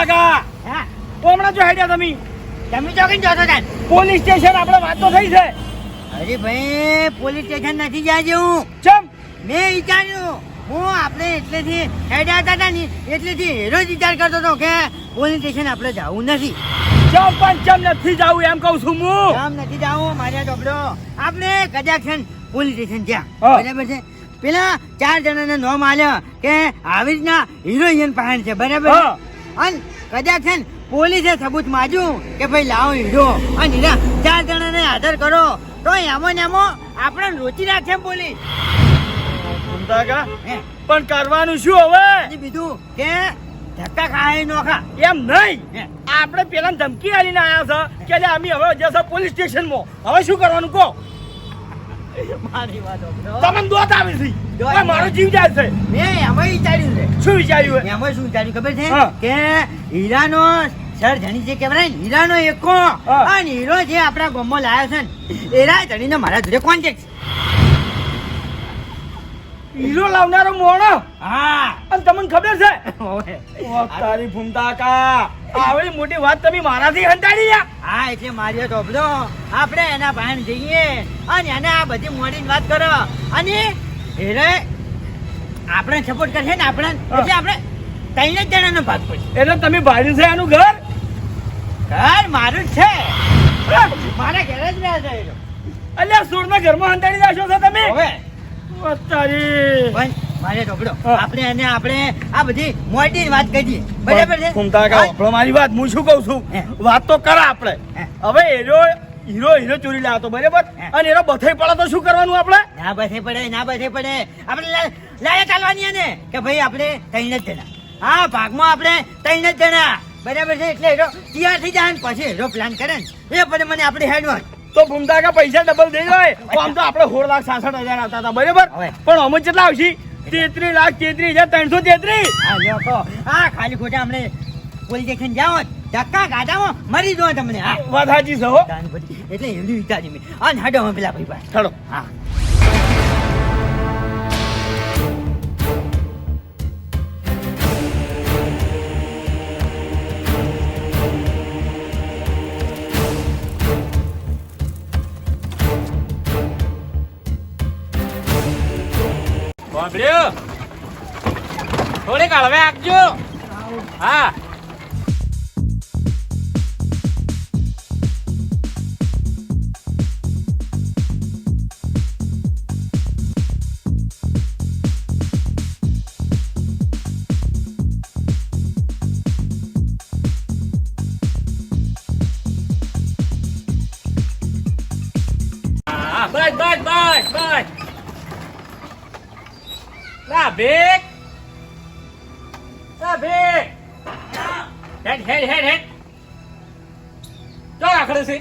કાકા હમણાં જો હેડ્યા તમે. તમે ચોકીને જતો તાન પોલીસ સ્ટેશન આપણે વાત તો થઈ છે. અરે ભાઈ પોલીસ સ્ટેશન નથી જાય જેવું ચમ. મેં વિચાર્યું હું આપણે એટલેથી હેડ્યા હતા ને એટલેથી હેરો જ વિચાર કરતો હતો કે પોલીસ સ્ટેશન આપણે જવું નથી. ચમ પણ ચમ નથી જાવું એમ કહું છું હું. કામ નથી જવું મારે ડોબડો. આપણે કદાચ પોલીસ સ્ટેશન. જ્યાં બરાબર છે? પેલા ચાર જણાને નોમ આલ્યો કે આવી રીતના હિરોઈન પહેણ છે બરાબર. અને કદાચ છે ને પોલીસે સબૂત માંગ્યું કે ભાઈ લાવો હીરો અને હીરા ચાર જણાને હાજર કરો. તો એમો ને એમો આપણે રોચી નાખે પોલીસ. પણ કરવાનું શું હવે? બીજું કે ધક્કા ખાય નોખા એમ નહીં. આપણે પેલા ધમકી આલીને આવ્યા છે કે અમે હવે જશે પોલીસ સ્ટેશનમાં. હવે શું કરવાનું કહો? મારી વાત તમને દોત આવે છે. દોત મારો જીવ જાય છે. મેં વિચાર્યું છે. શું વિચાર્યું? એમાં શું વિચાર્યું ખબર છે? કે હીરાનો સર ધણી જે કહેવાય હીરાનો એકો અને હીરો જે આપણા ગામમાં લાવ્યો છે ને એરા ધણીને મારા જોડે કોન્ટેક્ટ હીરો લાવનારો મોણો. હા. અને તમને ખબર છે? તારી ભૂમતા કા આવડી મોટી વાત તમે મારાથી હંતાડી યા. હા એટલે મારી ટોપલો આપણે એના ભાન જઈએ અને એને આ બધી મોડી વાત કરો. અને હીરે આપણે સપોર્ટ કરશે ને આપણે? એટલે આપણે તઈને જ જણાનો ભાગ પડશે. એટલે તમે ભાડ્યું છે એનું ઘર? ઘર મારું જ છે. મારા ઘરે જ રહે છે એટલે સુરના ઘરમાં હંતાડી જાશો છો તમે? હવે પણ મારે ઢોકળો. આપણે એને આપણે આ બધી મોટી વાત કરી બરાબર છે? ભૂમતા કા મારી વાત હું શું કહું છું? વાત તો કરા આપણે. હવે એરો હીરો હીરો ચોરી લાવતો બરાબર? અને એનો બથાઈ પડે તો શું કરવાનું આપણે? ના બસે પડે ના બસે પડે. આપણે લાયા ચાલવાની ને કે ભાઈ આપણે ત્રણ જ જણા. હા ભાગમાં આપણે ત્રણ જ જણા. બરાબર છે? એટલે હીરો તૈયાર થઈ જાય પછી હીરો પ્લાન કરે ને. એ પછી મને આપણે હેડવાનું. તો ભૂમતા કા પૈસા ડબલ દઈ જાય આમ તો આપણે સોળ લાખ સાસઠ હજાર આવતા હતા બરાબર. પણ અમે કેટલા આવશે? તેત્રીસ લાખ તેત્રીસ હજાર ત્રણસો તેત્રીસ. હા ખાલી ખોટા હમણે પોલીસ સ્ટેશન જાઓ ધક્કા ગાડામાં મરી દો તમને. હા. વાત સાચી છે. એટલે એવું વિચારી મેં. અને હાડો પેલા ભાઈ ભાઈ ચલો હા. થોડીક હળવે આપજો હા હા, બસ બસ બસ બસ ના છે?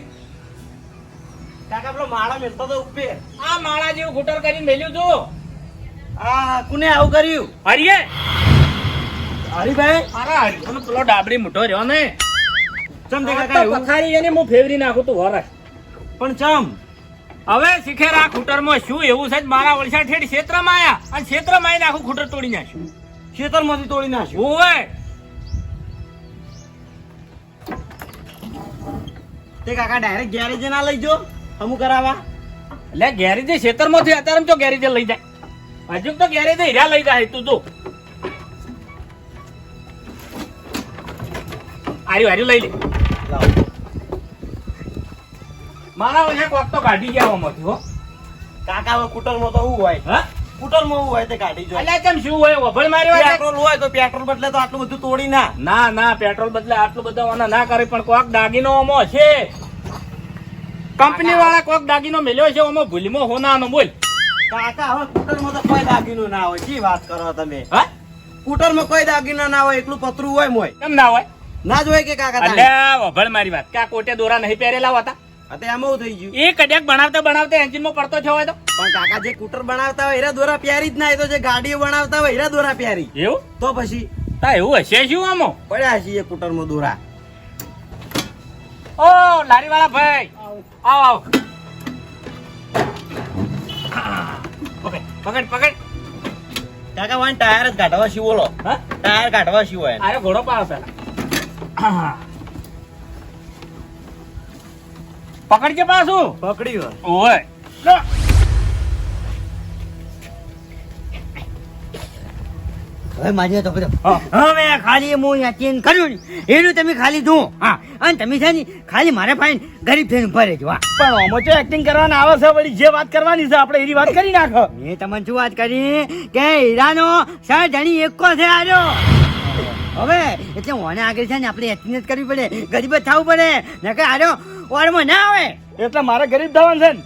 કાકા પેલો માળા મેલતો તો ઉપર આ માળા જેવું ઘૂંટર કરીને મેલ્યું તું. આ કોને આવું કર્યું? હરીએ. હરીભાઈ? અરે હરીઓનો પેલો ડાબડી મોટો રહ્યો ને. ચમ તે કાકા એવું? પથારી એને હું ફેવરી નાખું તું વરસ. પણ ચમ? હવે શીખેર આ ખૂટરમાં શું એવું છે? મારા વલસાડ ઠેઠ ક્ષેત્રમાં આયા. અને ક્ષેત્રમાં આવીને આખું ખૂટર તોડી નાખ્યું. ખેતરમાંથી તોડી નાખ્યું? ઓવે તે કાકા ડાયરેક્ટ ગેરેજે ના લઈ જો. અમુક કરાવવા એટલે ગેરેજે ખેતરમાંથી અત્યારે તો ગેરેજે લઈ જાય. હજુ તો ગેરેજે હીરા લઈ જાય તું તો આર્યું આર્યું લઈ લે. મારા એક કોક તો કાઢી ગયા હો. કાકા હવે કુટરમાં તો શું હોય. હા? કુટરમાં શું હોય તે કાઢી જો. અલ્યા કેમ શું હોય? વભળ માર્યો? પેટ્રોલ હોય તો પેટ્રોલ બદલે તો આટલું બધું તોડી ના. ના ના પેટ્રોલ બદલે આટલું બધું ઓના ના કરે પણ કોક દાગીનો ઓમો છે. કંપની વાળા કોક દાગીનો મેલ્યો છે ઓમો ભૂલમાં હોનાનો બોલ. કાકા હવે કુટરમાં તો કોઈ દાગીનો ના હોય. જી વાત કરો તમે? હા? માં કોઈ દાગીનો ના હોય એકલું પતરું હોય મોય કેમ ના હોય? ના જોય કે કાકા અલ્યા વભળ મારી વાત. કે કોટે દોરા નહીં પહેરેલા હતા? થઈ ગયું. એ કદાચ બનાવતા બનાવતા એન્જિનમાં પડતો થયો હોય તો? પણ કાકા જે કુટર બનાવતા હોય એરા દોરા પ્યારી જ ના તો જે ગાડીઓ બનાવતા હોય એરા દોરા પ્યારી. એવું? તો પછી? તા એવું હશે શું આમો? પડ્યા છીએ કુટરમાં દોરા. ઓ લારી વાળા ભાઈ આવ આવ. પકડ પકડ કાકા વાન ટાયર જ કાઢવા શી બોલો? હા? ટાયર કાઢવા શી હોય અરે ઘોડો પાડો પેલા. પકડજે પાછું? પકડ્યું ઓય. હવે મારી તો બધો હવે ખાલી હું યકીન કર્યું એનું તમે ખાલી જુઓ. હા. અને તમે છે ને ખાલી મારે ફાઈન ગરીબ થઈને ઊભા રહેજો પણ આમાં જો એક્ટિંગ કરવાના આવે છે વળી જે વાત કરવાની છે આપણે એની વાત કરી નાખો. મેં તમને શું વાત કરી? કે હીરાનો સર ધણી એકો છે આજો. હવે એટલે ઓને આગળ છે ને આપણે એક્ટિંગ જ કરવી પડે. ગરીબ જ થવું પડે. નકર આજો ઓરમાં ના આવે. એટલે મારે ગરીબ થવાનું છે ને.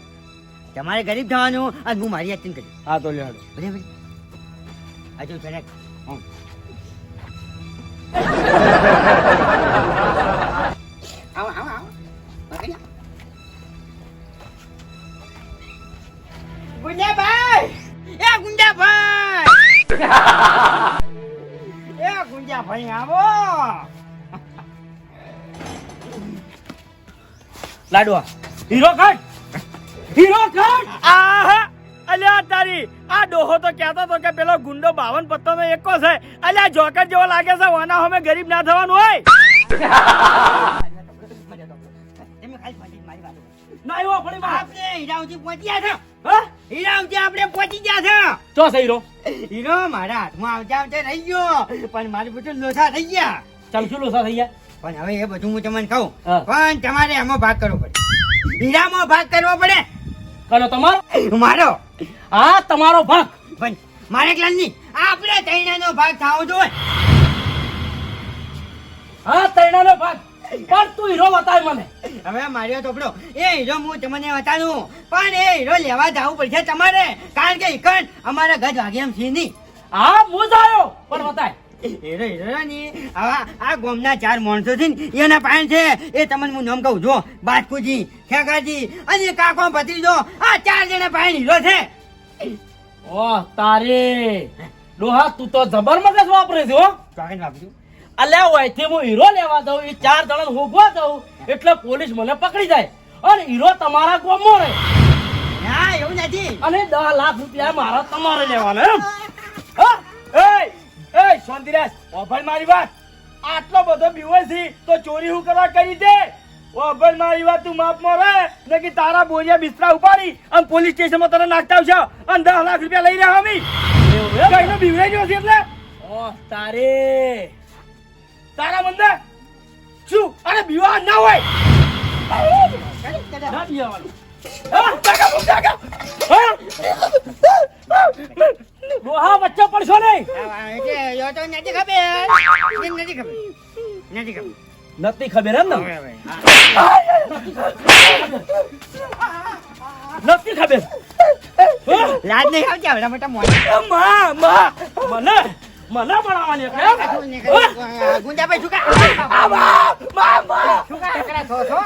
તમારે ગરીબ થવાનું અને હું મારી એક્ટિંગ કરી. હા તો લ્યો બરાબર હજુ જરાક. હમ. લાડવા. હીરો કટ હીરો કટ આહા અલ્યા તારી આ ડોહો તો કહેતો તો કે પેલો ગુંડો બાવન પત્તો નો એકો છે. અલ્યા જોકર જેવો લાગે છે વાના અમે ગરીબ ના થવાનું હોય. તમે ખાલી પહોંચી મારી વાત ના એવો ફરી આપણે હીરાઉથી પહોંચી ગયા છે. હા? હીરાવજી આપણે પહોંચી ગયા છો. ચો છે હીરો? હીરો મારા હાથમાં આવતા આવતા રહી ગયો. પણ મારી બધું લોસા થઈ ગયા. ચાલ લોસા થઈ ગયા? પણ હવે એ બધું હું તમને કહું. પણ તમારે એમાં ભાગ કરવો પડે. હીરામાં ભાગ કરવો પડે. કનો તમારો. મારો. હા તમારો ભાગ. પણ મારે એકલા નહીં આપણે તૈણાનો ભાગ થવો જોઈએ. હા તૈણાનો ભાગ. પણ તું હીરો બતાવ મને. હવે માર્યો તોપડો એ હીરો હું તમને બતાવું પણ એ હીરો લેવા જવું પડશે તમારે. કારણ કે ઇકન અમારા ગજ વાગે એમ છે નહીં. હા હું જ આવ્યો. પણ બતાય. હીરો હીરો ની આવા આ ગોમના ચાર માણસો છે ને એના પાન છે. એ તમને હું નામ કહું જો બાજકુજી ખેગાજી અને કાકો ભત્રીજો આ ચાર જણા પાન હીરો છે. ઓહ તારે. ડોહા તું તો જબર મગજ વાપરે છે હો. ચોકન બાપુ અલ્યા ઓયથી હું હીરો લેવા દઉં એ ચાર જણા હોગવા દઉં એટલે પોલીસ મને પકડી જાય. અને હીરો તમારા ગોમો રહે. ના એવું નથી. અને દસ લાખ રૂપિયા મારા તમારે લેવાના એમ. હા? એય, શાંતિરાજ, ઓભળ મારી વાત. આટલો બધો બીવો છે તો ચોરી હું કરવા કરી દે? ઓભળ મારી વાત તું માફ રહે ને કે તારા બોરિયા બિસ્તરા ઉપાડી અને પોલીસ સ્ટેશનમાં તને નાખતા આવશે. અને દસ લાખ રૂપિયા લઈ રહ્યા અમે કઈનો બીવરાઈ ગયો છે એટલે? ઓહ તારે. તારા મંદે? શું? અરે બીવા ના હોય. ના બીવાનું હા, જાગા, બહુ જાગા. હા? ડોહા વચ્ચે પડશો નહીં એટલે યો તો નથી ખબર નથી ખબર નથી ખબર નથી ખબર એમ ને. નથી ખબર લાજ નહીં આવતી આવડા મોટા મોટા માં માં મને મને મળવાની? ગુંજાભાઈ શું કા આ માં, માં. શું કા એકલા છો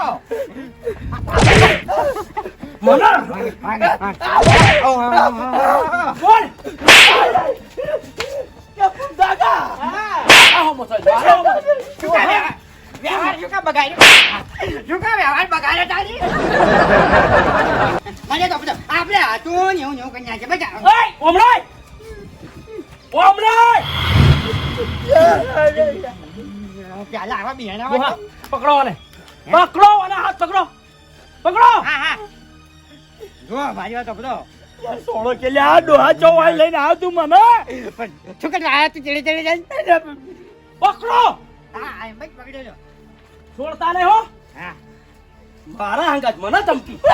છો મને ભાગ, ભાગ. ઓ, ઓ, ઓ, ઓ. બોલ કે દાદા આહો મસાઈ આહો મસાઈ. શું કા વ્યવહાર? વ્યવહાર શું કા બગાડ્યો? શું કા વ્યવહાર બગાડ્યો તારી? મને તો બધું આપણે હતું ને એવું ને એવું કરી નાખે બધા ઓમરાય ઓમરાય પેલા આવા વાળા. પકડો આને પકડો અને હાથ પકડો પકડો! હા હા. જો મારી વાત પકડો સોળો કે લે આ ડોહા ચોવાઈ લઈને આવ તું મને. પણ શું કરવા આયા તું ચડી ચડી જાય? પકડો. હા એમ જ પકડ્યો. છોડતા નહીં હો. હા. મારા હંગાત મને ધમકી. તો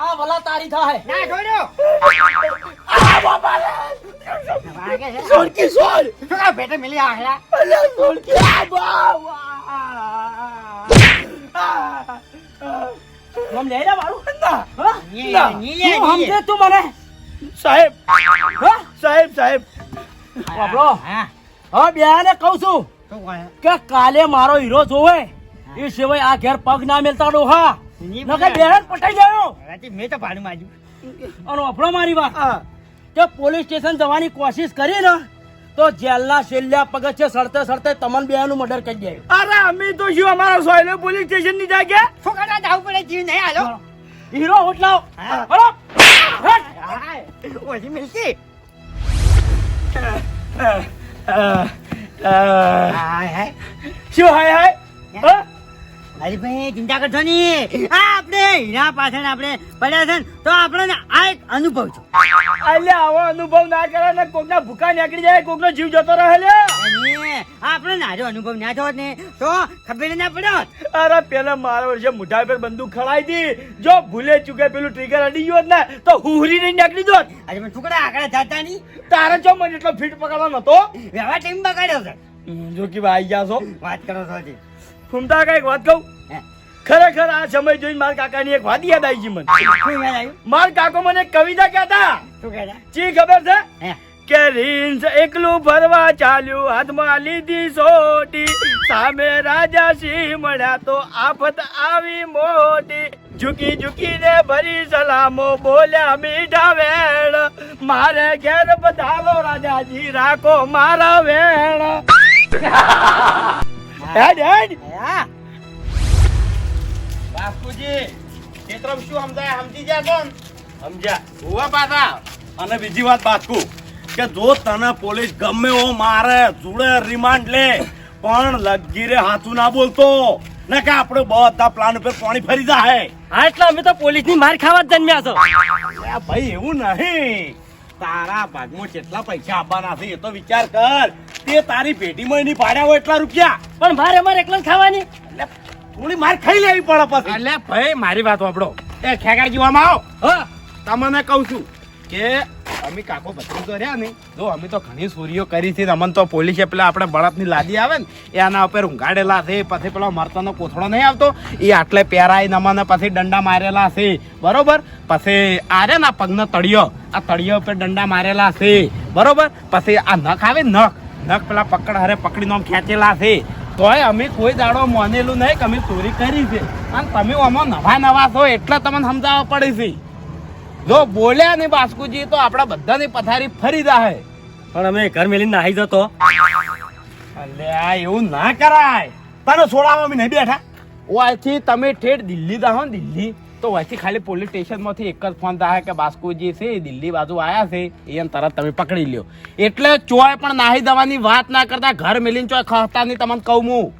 આ વલા તારી થાય ના છોડ્યો. વાગે છે સોડકી સોડ શું કા પેટે મિલી આખલા અલ્યા સોડકી આ બા નામ લે લે મારું ના ના. હું સમજે તું મને સાહેબ હા સાહેબ સાહેબ. બાબલો હા હા બેને કહું છું કે કાલે મારો હીરો જોવે એ સિવાય આ ઘેર પગ ના મેલતા ડોહા ની નકે બેન પટાઈ ગયો મેં તો ભાડું માર્યું. અને અફળો મારી વાત. કે પોલીસ સ્ટેશન જવાની કોશિશ કરી ને તો જેલના છેલ્લા પગથિયે સડતે સડતે તમન બેનું મર્ડર કરી જાય અરે અમે તો શું અમારા સોયલો પોલીસ સ્ટેશનની જાગે શું કરવા જાવું પડે જીવ નહીં હાલો. હીરો ઉઠલાવ હા. ઓજી મિલકી. હાય હાય. શું હાય હાય? હા? અરે ભાઈ ચિંતા કરશો નહીં. આ આપણે હીરા પાછળ આપણે પડ્યા છે ને તો આપણને આ એક અનુભવ છે. અલ્યા આવો અનુભવ ના કરે ને કોકના ભૂકા નીકળી જાય કોકનો જીવ જતો રહે લે આપણે નારો અનુભવ ના થયો ને તો ખબર ના પડ્યો અરે પેલા મારા વર્ષે મોઢા પર બંદૂક ખડાઈ હતી જો ભૂલે ચૂકે પેલું ટ્રિગર અડી ગયો ને તો હુહરી નહીં નીકળી જોત અરે પણ છોકરા આગળ જાતા નહીં. તારે જો મને એટલો ફીટ પકડવાનો હતો? વ્યવહાર ટાઈમ બગાડ્યો છે? જો કે ભાઈ ગયા છો. વાત કરો છો. ફૂમતા કંઈક વાત કહું? ખરેખર આ સમય જોઈને મારા કાકાની એક વાત યાદ આવી ગઈ મને. માર કાકો મને કવિતા કહેતા. ચી ખબર છે? કે રીંસ એકલું ફરવા ચાલ્યું હાથમાં લીધી સોટી. સામે રાજા સિંહ મળ્યા તો આફત આવી મોટી. ઝુકી ઝુકીને ભરી સલામો બોલ્યા મીઠા વેણ મારે ઘેર બધાલો રાજાજી રાખો મારા વેણ. હેડ હેડ. હા? બાપુજી શું સમજાય? સમજી ગયા કોણ? સમજ્યા. હોવા પાછા. અને બીજી વાત બાસ્કુ કે જો તને પોલીસ ગમે એવો મારે જોડે રિમાન્ડ લે. પણ લગીરે હાથું ના બોલતો. ને કે આપણે બધા પ્લાન ઉપર પાણી ફરી જાય હા એટલે અમે તો પોલીસની માર ખાવા જ જન્મ્યા છો. ભાઈ એવું નહીં. તારા ભાગમાં કેટલા પૈસા આપવાના છે એ તો વિચાર કર. તે તારી પેટીમાં એની પાડ્યા હોય એટલા રૂપિયા. પણ મારે અમારે એકલા ખાવાની. એટલે થોડી માર ખાઈ લેવી પડે પછી. એટલે ભાઈ મારી વાત વાપડો એ ખેગાર જીવામાં આવો. હા. તમને કહું છું કે અમે કાકો બધું તો રહ્યા ને જો અમે તો ઘણી ચોરીઓ કરી છે અમને તો પોલીસે પેલા આપણે બળદની લાદી આવે ને એના ઉપર ઊંઘાડેલા છે. પછી પેલો મરતાનો કોથળો નહીં આવતો. એ આટલે પહેરાઈને અમને પછી દંડા મારેલા છે. બરોબર? પછી આ રે ને પગનો તળિયો. આ તળિયો ઉપર દંડા મારેલા છે. બરોબર? પછી આ નખ આવે નખ. નખ પેલા પકડ હારે પકડીને આમ ખેંચેલા છે. તોય અમે કોઈ દાડો માનેલું નહીં કે અમે ચોરી કરી છે. અને તમે આમાં નવા નવા છો એટલે તમને સમજાવવા પડે છે. જો બોલ્યા ને બાસ્કુજી તો આપણા બધાની પથારી ફરી જાહે. પણ અમે ઘર મેલીને નાહી જતો. અલ્યા એવું ના કરાય. તને છોડાવવા અમે નહીં બેઠા. આથી તમે ઠેઠ દિલ્હી જાહો દિલ્હી. તો વચ્ચે ખાલી પોલીસ સ્ટેશનમાંથી એક જ ફોન થાય કે બાસ્કુજી છે દિલ્હી બાજુ આવ્યા છે એને તરત તમે પકડી લ્યો. એટલે ચોય પણ નાહી દવાની વાત ના કરતા ઘર મેલીને ચોય ખહતા નહીં તમને કહું હું.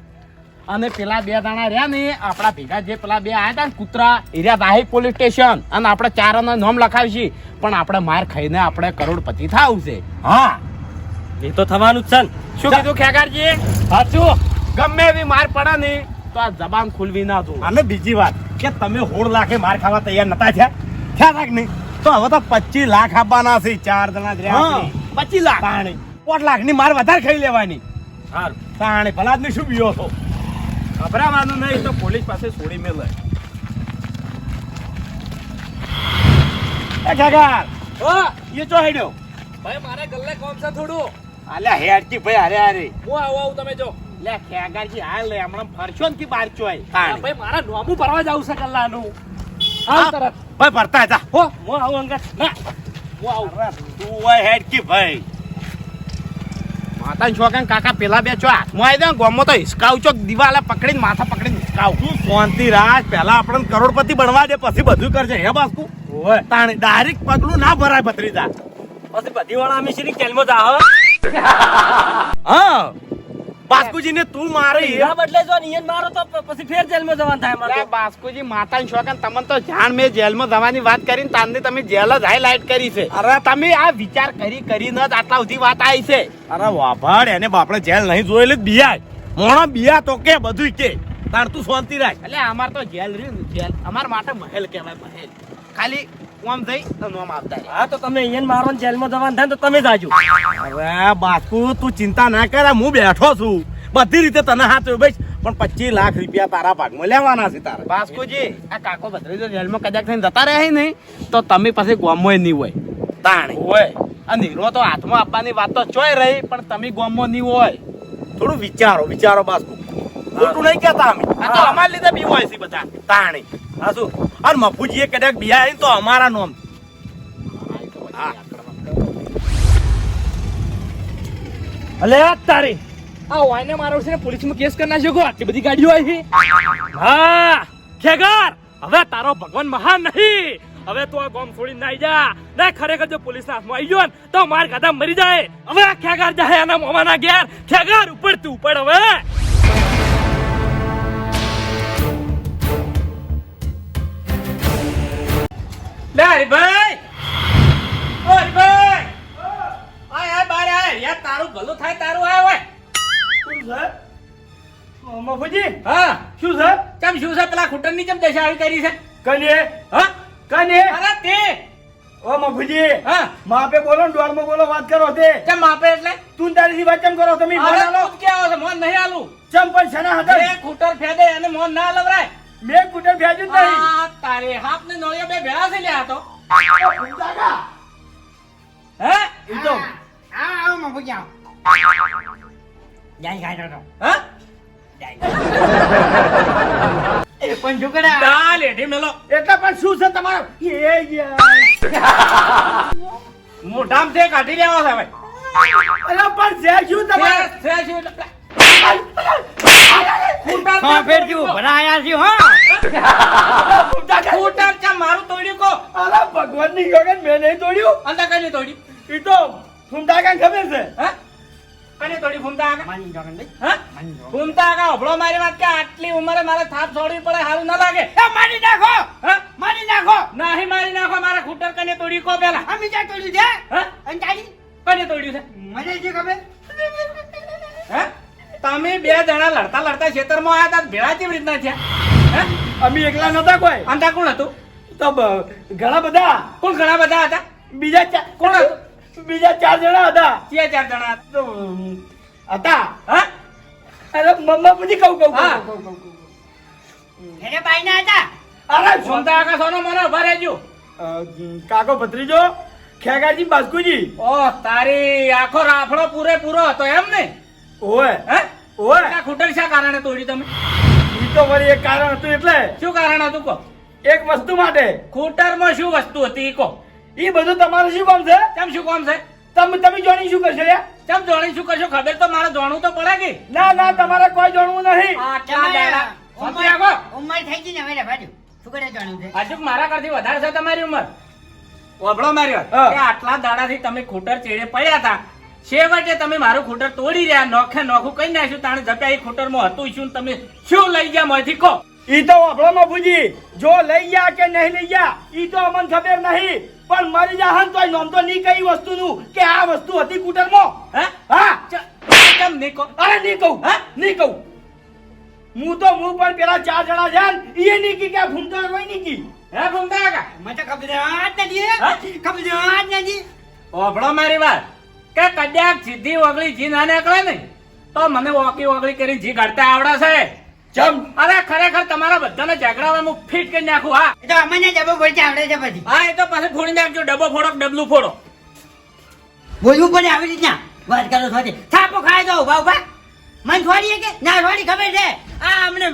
અને પેલા બે દાણા રહ્યા ને આપણા ભેગા જે પેલા બે આવ્યા હતા ને કૂતરા એ રહ્યા દાહી પોલીસ સ્ટેશન. અને આપણે ચાર નામ લખાવીશી. પણ આપણે માર ખાઈને આપણે કરોડપતિ થાવ છે. હા. એ તો થવાનું જ છે. શું કીધું ખેગારજી? સાચું ગમે એવી માર પડે ને તો આ જબાન ખુલવી ના દો અને બીજી વાત કે તમે હોળ લાખે માર ખાવા તૈયાર નતા થયા? થયા લાખ નહીં. તો હવે તો પચીસ લાખ આપવાના છે ચાર જણા જ. છે. પચીસ લાખ. પાણી પોટ લાખની માર વધારે ખાઈ લેવાની. સારું. પાણી ભલા આદમી શું બીયો છો? ગભરાવાનું નહીં તો પોલીસ પાસે છોડી મેલે. એ ઓ એ ચો હેડ્યો? ભાઈ મારે ગલ્લે કોમ છે થોડું. અલ્યા હેડકી ભાઈ અરે અરે. હું આવું આવું તમે જો. લે ખેગારજી હાલ લે હમણાં ફરશો ને કે બાર ચોય? ભાઈ મારા નોમું ભરવા જાવું છે કલ્લાનું. હા. તરત. ભાઈ ભરતા હતા હો હું આવું અંગત. ના હું આવું. તું હોય હેડકી ભાઈ. માતા છોકરા કાકા પેલા બે છો હાથમાં આવી જાય ગોમો તો હિસકાવ ચોક દિવાલે પકડીને માથા પકડીને હિસકાવ. તું શાંતિ રાખ પહેલા આપણને કરોડપતિ બનવા દે પછી બધું કરશે હે બાસ્કુ ઓય. તાણે ડાયરેક્ટ પગલું ના ભરાય ભત્રીજા. પછી બધી વાળા અમે શ્રી કેલમો જાહ હા. બાસ્કુજીને તું મારે. હીરા બદલે જો નિયન મારો તો પછી ફેર જેલમાં જવાનું થાય મારે બાસ્કુજી માતા શોકન તમને તો જાણ મેં જેલમાં જવાની વાત કરીને તાંદી તમે જેલ જ હાઈલાઈટ કરી છે. અરે તમે આ વિચાર કરી કરીને જ આટલા સુધી વાત આવી છે. અરે વાભાડ એને બાપડે જેલ નહીં જોયેલી જ બિયા મોણો બિયા તો કે બધું કે. તાર તું શાંતિ રાખ. એટલે અમાર તો જેલ રહ્યું જેલ. અમાર માટે મહેલ કહેવાય મહેલ. ખાલી ઓમ જઈ આવતા રહે. હા તો તમે અહીંયા મારો જેલમાં જવાનું થાય તો તમે જાજો. અરે બાપુ તું ચિંતા ના કર હું બેઠો છું. બધી રીતે તને હાથ ભાઈ પણ પચીસ લાખ રૂપિયા તારા ભાગમાં લેવાના છે તારા. બાસ્કુજી આ કાકો ભદ્રેજો જેલમાં કદાચ થઈને જતા રહે નહીં તો તમે પાસે ગોમોય નહીં હોય. તાણે. હોય. આ નીરો તો હાથમાં આપવાની વાત તો ચોય રહી પણ તમે ગોમો નહીં હોય. થોડું વિચારો વિચારો બાસ્કુ. ખોટું નહીં કહેતા અમે. આ તો અમાર લીધે બી હોય છે બધા. તાણે. હા શું? અને મફુજીએ કદાચ બિયા તો અમારા નોમ. અલે આ તારી. આ વાયને મારો છે ને પોલીસમાં કેસ કરી નાખ્યો કો આટલી બધી ગાડીઓ આવી છે. હા. ખેગર હવે તારો ભગવાન મહાન નહીં. હવે તું આ ગોમ છોડી ના જા. ને ખરેખર જો પોલીસ હાથમાં આવી ગયો ને તો માર ગાધા મરી જાય. હવે આ ખેગાર જાય એના મોમાના ઘેર. ખેગાર ઉપર તું ઉપર હવે. લે ભાઈ ઓ ભાઈ આય આય બારે આય. યાર તારું ભલું થાય તારું આય હોય શું છે? મફુજી? હા. શું છે? કેમ શું છે? પેલા ખૂટરની કેમ દશા આવી કરી છે? કને હા? કને અરે તે. ઓ મફુજી. હા. માપે બોલો ને દોડમાં બોલો વાત કરો તે. કેમ માપે એટલે? તું તારી વાત કેમ કરો? તમે મને આલો. કે આવો છે મોન નહીં આલું. ચમ પણ શેના હતા એ ખૂટર ફેદે અને મોન ના લવરાય. મેં કુટે ભેજું નહીં. આ તારે હાપ ને નોળિયા બે ભેળા થઈ લ્યા તો. કાકા, હે? ઈ તો જાય ગાડો તો. હે? એ પણ છોકરા તા લેઢી મેલો. એટલે પણ શું છે તમારો? એ યાર મોઢામ તે કાઢી લેવા છે ભાઈ. અલા પણ જે શું તમારે જે છે શું છે, હો. ચા મારું તોડ્યું કો અલા ભગવાનની ગગન મેં નહીં તોડ્યું. અંદા કને તોડી? ઈ તો ફૂમતા કાંઈ ખબર છે. હા? કને તોડી ફૂમતા માની જોગન ભાઈ, હા. ફૂમતા હભળો મારી વાત કે આટલી ઉંમરે મારે થાપ છોડવી પડે સારું ના લાગે? એ મારી નાખો. હા? મારી નાખો. નાહી મારી નાખો મારા ખૂટર કને તોડી કો પેલા. અમે જ્યાં તોડ્યું છે? હા? અને તારી કને તોડ્યું છે? મને જે ખબર. હે? તમે બે જણા લડતા લડતા ખેતરમાં આયા હતા ભેળા કેવી રીતના થયા? હે? અમે એકલા નતા કોઈ. અંતા કોણ હતું? તો બ- ઘણા બધા. કોણ ઘણા બધા હતા? બીજા ચાર કોણ હતું? બીજા ચાર જણા હતા. ચાર ચાર જણા હતા. તો હતા. હા? અરે મમ્મા પછી કહું કહું હા. એને બાઈના હતા? અરે સોનતા આગા સોનો મને ઊભા રહેજો. કાકો ભત્રીજો ખેગાજી બાસ્કુજી ઓહ તારી આખો રાફડો પૂરેપૂરો હતો એમ ને? ઓય હે? ઓય આ ખૂટર શા કારણે તોડી તમે? ઈ તો વળી એક કારણ હતું એટલે. શું કારણ હતું કહો? એક વસ્તુ માટે. ખૂટરમાં શું વસ્તુ હતી કો ઈ બધું તમારું શું કામ છે? કેમ શું કામ છે? તમે તમે જોણી શું કરશો લ્યા કેમ જાણી શું કરશો? ખબર તો મારે જાણવું તો પડે કે. ના ના તમારે કોઈ જોણવું નહીં. આટલા દાડા સમજી રાખો. ઉંમર થઈ ગઈ ને હવે રવાજો. શું કરે જાણવું છે? અશુક મારા કરતી વધારે છે તમારી ઉંમર? ઓભળો માર્યો. કે આટલા દાડાથી તમે ખૂટર ચેડે પડ્યા હતા. છેવટે તમે મારું ખોટર તોડી રહ્યા નોખે નોખું કઈ નાખ્યું તાણે જપ્યા એ ખૂટરમાં હતું શું તમે શું લઈ ગયા મોંથી કહો ઈ તો વાપડો ભૂજી જો લઈ ગયા કે નહીં લઈ ગયા ઈ તો અમને ખબર નહીં પણ મરી જા હન તોય નોમ તો નહીં કઈ વસ્તુ નું કે આ વસ્તુ હતી કુટરમાં હે? હા? કેમ નહીં કહો. અરે નહીં કહું હા? નહીં કહું. હું તો હું પણ પેલા ચાર જણા છે ને ઈ નહીં કી ભૂમતો કોઈ નહીં કી. હે ભૂમતા કા મને તો ખબર જ નથી હા? ખબર જ નથી. ઓભળો મારી વાત. કે કદાચ સીધી ઓગળી જી ના નીકળે ને તો મને ઓકી ઓગળી કરી જી કાઢતા આવડાશે. ચમ. અરે ખરેખર તમારા બધાને ઝઘડા હું ફિટ કરી નાખું હા? એ તો અમને ડબ્બો ફોડી આવડે છે પછી. હા એ તો પાછું ફોડી નાખજો ડબ્બો ફોડો ડબલું ફોડો. બોલવું પડે આવી રીતના. વાત કરો થોડી થાપો ખાઈ દો ઊભા ઊભા. મન છોડીએ કે? ના છોડી ખબર છે. આ અમને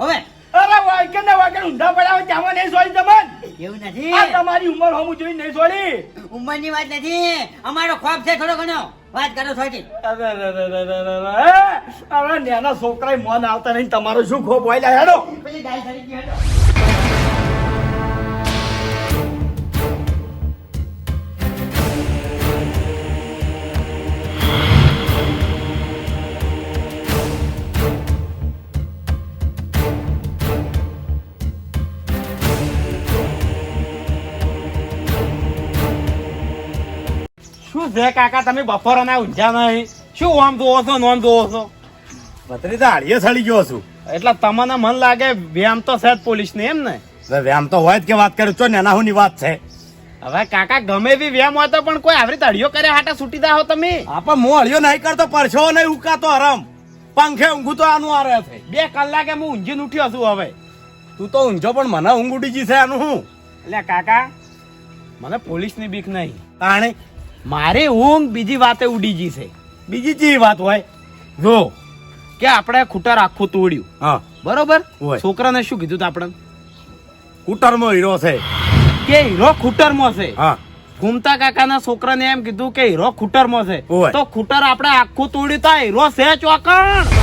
હવે અરે વાયકે ના વાયકે ઊંધા પડ્યા ત્યાં નહીં સોળી તમને? એવું આ નથી તમારી ઉંમર હમું જોઈ નહીં છોડી ઉંમરની વાત નથી. અમારો ખોફ છે થોડો ઘણો. વાત કરો સોટી. અરે નેના છોકરાએ મન આવતા નહીં તમારો શું ખોફ હોય? હેડો. પેલી ડાઈ સરી ગઈ હેડો. છે કાકા તમે બપોરના ઊંઝા નહીં. શું આમ જોવો છો નોમ જોવો છો? પતરી તો હાડીએ સડી ગયો છું. એટલે તમને મન લાગે વ્યામ તો છે જ પોલીસ ને એમ ને? વ્યામ તો હોય જ કે વાત કરું છો નેના હુંની વાત છે? હવે કાકા ગમે એવી વ્યામ હોય તો પણ કોઈ આવી તળિયો કર્યા હાટા છૂટી દાહો તમે. આપણ મો અળિયો નહીં કરતો પરછો નહીં ઉકાતો હરમ. પંખે ઊંઘું તો આનું આ રહે છે. બે કલાકે હું ઊંઘીને ઉઠ્યો છું હવે. તું તો ઊંઝો પણ મને ઊંઘ ઉડી ગઈ છે આનું હું એટલે કાકા મને પોલીસની બીક નહીં. તાણે મારી ઊંઘ બીજી વાતે ઉડી ગઈ છે. બીજી જે વાત હોય? જો કે આપણે ખૂટર આખું તોડ્યું. હા. બરોબર? હોય. છોકરાને શું કીધું તું આપણે કુટરમાં હીરો છે. કે હીરો ખૂટરમાં છે? હા. ઘૂમતા કાકાના છોકરાને એમ કીધું કે હીરો ખૂટરમાં છે. તો ખૂટર આપણે આખું તોડ્યું તો આ હીરો છે ચોકણ.